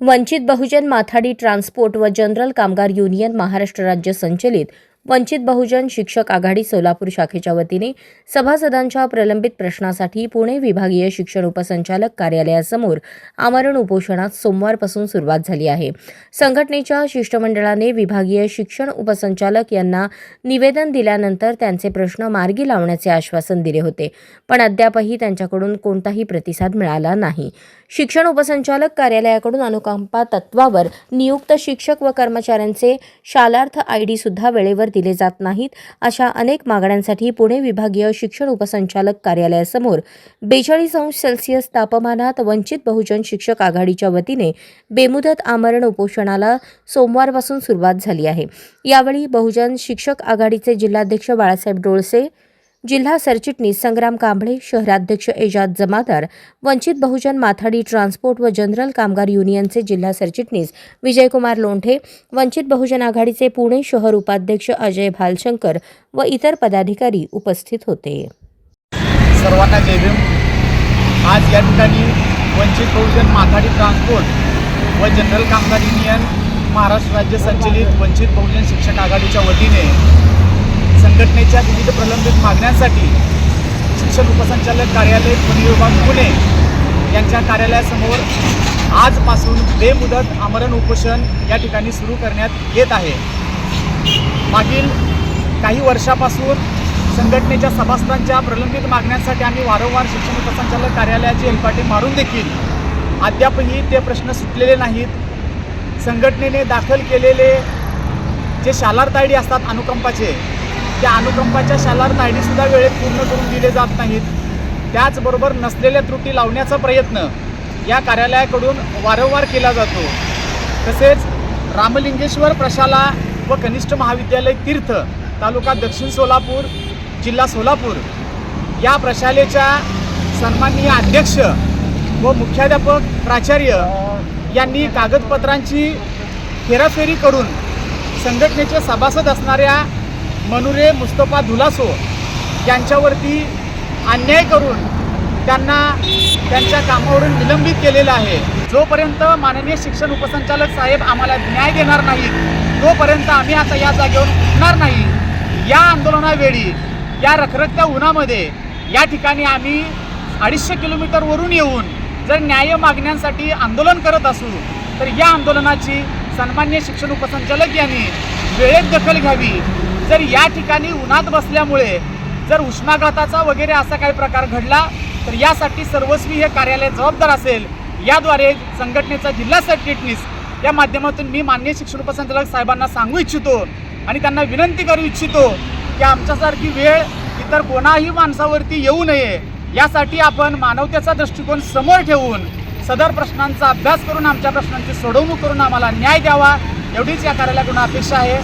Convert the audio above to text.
वंचित Bahujan Mathadi transport व general कामगार union Maharashtra राज्य संचलित वंचित बहुजन शिक्षक आघाडी सोलापूर शाखेच्या वतीने सभासदांच्या प्रलंबित प्रश्नासाठी पुणे विभागीय शिक्षण उपसंचालक कार्यालयासमोर आमरण उपोषणात सोमवारपासून सुरुवात झाली आहे. संघटनेच्या शिष्टमंडळाने विभागीय शिक्षण उपसंचालक यांना निवेदन दिल्यानंतर त्यांचे प्रश्न मार्गी लावण्याचे आश्वासन दिले होते पण अद्यापही त्यांच्याकडून कोणताही प्रतिसाद मिळाला नाही. शिक्षण उपसंचालक कार्यालयाकडून अनुकंपा तत्वावर नियुक्त शिक्षक व कर्मचाऱ्यांचे शालार्थ आय डी सुद्धा वेळेवर दिले जात नाहीत अशा अनेक मागण्यांसाठी पुणे विभागीय शिक्षण उपसंचालक कार्यालयासमोर बेचाळीस अंश सेल्सिअस तापमानात वंचित बहुजन शिक्षक आघाडीच्या वतीने बेमुदत आमरण उपोषणाला सोमवारपासून सुरुवात झाली आहे. यावेळी बहुजन शिक्षक आघाडीचे जिल्हाध्यक्ष बाळासाहेब डोळसे जिल्हा सरचिटणीस संग्राम कांबळे शहराध्यक्ष एजाद जमादार वंचित बहुजन माथाडी ट्रान्सपोर्ट व जनरल कामगार युनियनचे जिल्हा सरचिटणीस विजयकुमार लोंढे वंचित बहुजन आघाडीचे पुणे शहर उपाध्यक्ष अजय भालशंकर व इतर पदाधिकारी उपस्थित होते. सर्वांना जय भीम आज या ठिकाणी वंचित बहुजन माथाडी ट्रान्सपोर्ट व जनरल कामगार युनियन महाराष्ट्र राज्य संचलित वंचित बहुजन शिक्षक आघाडीच्या वतीने संघटनेच्या विविध प्रलंबित मागण्यांसाठी शिक्षण उपसंचालक कार्यालय पुणे विभाग पुणे यांच्या कार्यालयासमोर आजपासून बेमुदत आमरण उपोषण या ठिकाणी सुरू करण्यात येत आहे. मागील काही वर्षापासून संघटनेच्या सभासदांच्या प्रलंबित मागण्यांसाठी आम्ही वारंवार शिक्षण उपसंचालक कार्यालयाची हेलपाटी मारून देखील अद्यापही ते प्रश्न सुटलेले नाहीत. संघटनेने दाखल केलेले जे शालार आय असतात अनुकंपाचे त्या अनुकंपाच्या शालार आय डीसुद्धा वेळेत पूर्ण करून दिले जात नाहीत. त्याचबरोबर नसलेल्या त्रुटी लावण्याचा प्रयत्न या कार्यालयाकडून वारंवार केला जातो. तसेच रामलिंगेश्वर प्रशाला व कनिष्ठ महाविद्यालय तीर्थ तालुका दक्षिण सोलापूर जिल्हा सोलापूर या प्रशालेच्या सन्माननीय अध्यक्ष व मुख्याध्यापक प्राचार्य यांनी कागदपत्रांची हेराफेरी करून संघटनेचे सभासद असणाऱ्या मनुरे मुस्तफा धुलासो यांच्यावरती अन्याय करून त्यांना त्यांच्या कामावरून निलंबित केलेलं आहे. जोपर्यंत माननीय शिक्षण उपसंचालक साहेब आम्हाला न्याय देणार नाहीत तोपर्यंत आम्ही आता या जागेवर उठणार नाही. या आंदोलनावेळी या रखरखत्या उन्हामध्ये या ठिकाणी आम्ही अडीचशे किलोमीटरवरून येऊन जर न्याय मागण्यांसाठी आंदोलन करत असू तर या आंदोलनाची सन्मान्य शिक्षण उपसंचालक यांनी वेळेत दखल घ्यावी. जर या ठिकाणी उन्हात बसल्यामुळे जर उष्माघाताचा वगैरे असा काही प्रकार घडला तर यासाठी सर्वस्वी हे कार्यालय जबाबदार असेल. याद्वारे संघटनेचा जिल्हा सरचिटणीस या माध्यमातून मी मान्य शिक्षण उपसंचालक साहेबांना सांगू इच्छितो आणि त्यांना विनंती करू इच्छितो की आमच्यासारखी वेळ इतर कोणाही माणसावरती येऊ नये. यासाठी आपण मानवतेचा दृष्टिकोन समोर ठेवून सदर प्रश्नांचा अभ्यास करून आमच्या प्रश्नांची सोडवणूक करून आम्हाला न्याय द्यावा. एवढीच या कार्यालयाकडून अपेक्षा आहे.